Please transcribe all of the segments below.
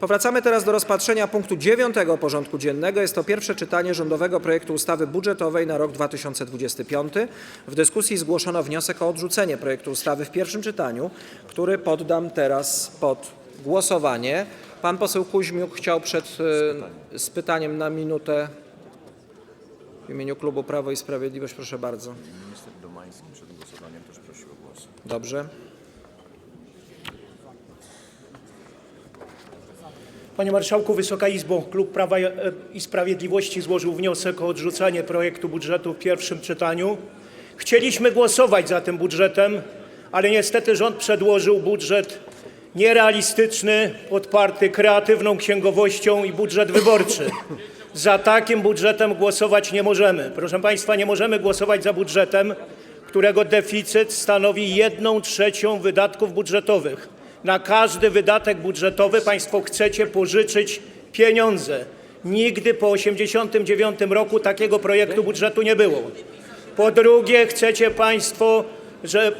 Powracamy teraz do rozpatrzenia punktu 9 porządku dziennego. Jest to pierwsze czytanie rządowego projektu ustawy budżetowej na rok 2025. W dyskusji zgłoszono wniosek o odrzucenie projektu ustawy w pierwszym czytaniu, który poddam teraz pod głosowanie. Pan poseł Kuźmiuk chciał przed e, z pytaniem na minutę w imieniu klubu Prawo i Sprawiedliwość. Proszę bardzo. Minister Domański przed głosowaniem też prosił o głos. Dobrze. Panie Marszałku, Wysoka Izbo, Klub Prawa i Sprawiedliwości złożył wniosek o odrzucenie projektu budżetu w pierwszym czytaniu. Chcieliśmy głosować za tym budżetem, ale niestety rząd przedłożył budżet nierealistyczny, podparty kreatywną księgowością i budżet wyborczy. Za takim budżetem głosować nie możemy. Proszę Państwa, nie możemy głosować za budżetem, którego deficyt stanowi 1 trzecią wydatków budżetowych. Na każdy wydatek budżetowy Państwo chcecie pożyczyć pieniądze. Nigdy po 1989 roku takiego projektu budżetu nie było. Po drugie, chcecie Państwo że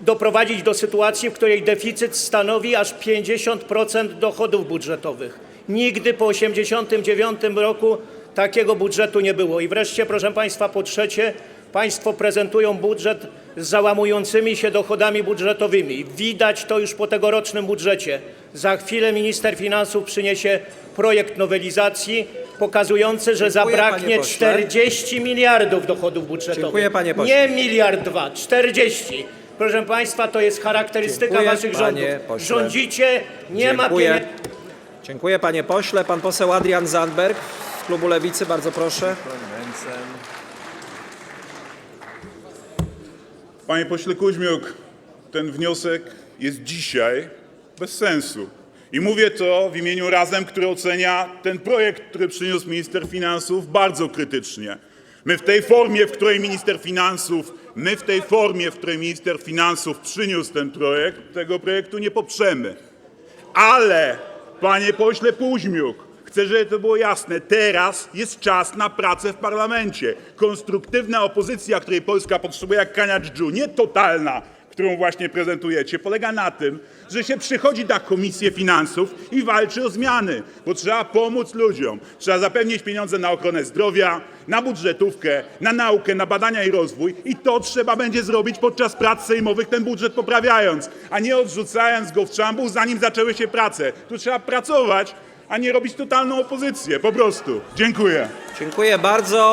doprowadzić do sytuacji, w której deficyt stanowi aż 50% dochodów budżetowych. Nigdy po 1989 roku takiego budżetu nie było. I wreszcie, proszę Państwa, po trzecie, Państwo prezentują budżet z załamującymi się dochodami budżetowymi. Widać to już po tegorocznym budżecie. Za chwilę minister finansów przyniesie projekt nowelizacji pokazujący, że Dziękuję, zabraknie panie pośle. 40 miliardów dochodów budżetowych. Dziękuję, panie pośle. Nie miliard dwa, 40. Proszę Państwa, to jest charakterystyka Dziękuję, Waszych rządów. panie pośle. Rządzicie, nie ma Dziękuję. pieniędzy. Dziękuję panie pośle. Pan poseł Adrian Zandberg z klubu Lewicy, bardzo proszę. Mencen. Panie pośle Kuźmiuk, ten wniosek jest dzisiaj bez sensu. I mówię to w imieniu Razem, który ocenia ten projekt, który przyniósł minister finansów bardzo krytycznie. My w tej formie, w której minister finansów, my w tej formie, w której minister finansów przyniósł ten projekt, tego projektu nie poprzemy. Ale, panie pośle Kuźmiuk, chcę, żeby to było jasne, teraz jest czas na pracę w parlamencie. Konstruktywna opozycja, której Polska potrzebuje jak kania dżdżu, nie totalna, którą właśnie prezentujecie, polega na tym, że się przychodzi na Komisję Finansów i walczy o zmiany, bo trzeba pomóc ludziom. Trzeba zapewnić pieniądze na ochronę zdrowia, na budżetówkę, na naukę, na badania i rozwój i to trzeba będzie zrobić podczas prac sejmowych, ten budżet poprawiając, a nie odrzucając go w czambuł, zanim zaczęły się prace. Tu trzeba pracować, a nie robić totalną opozycję, po prostu. Dziękuję. Dziękuję bardzo.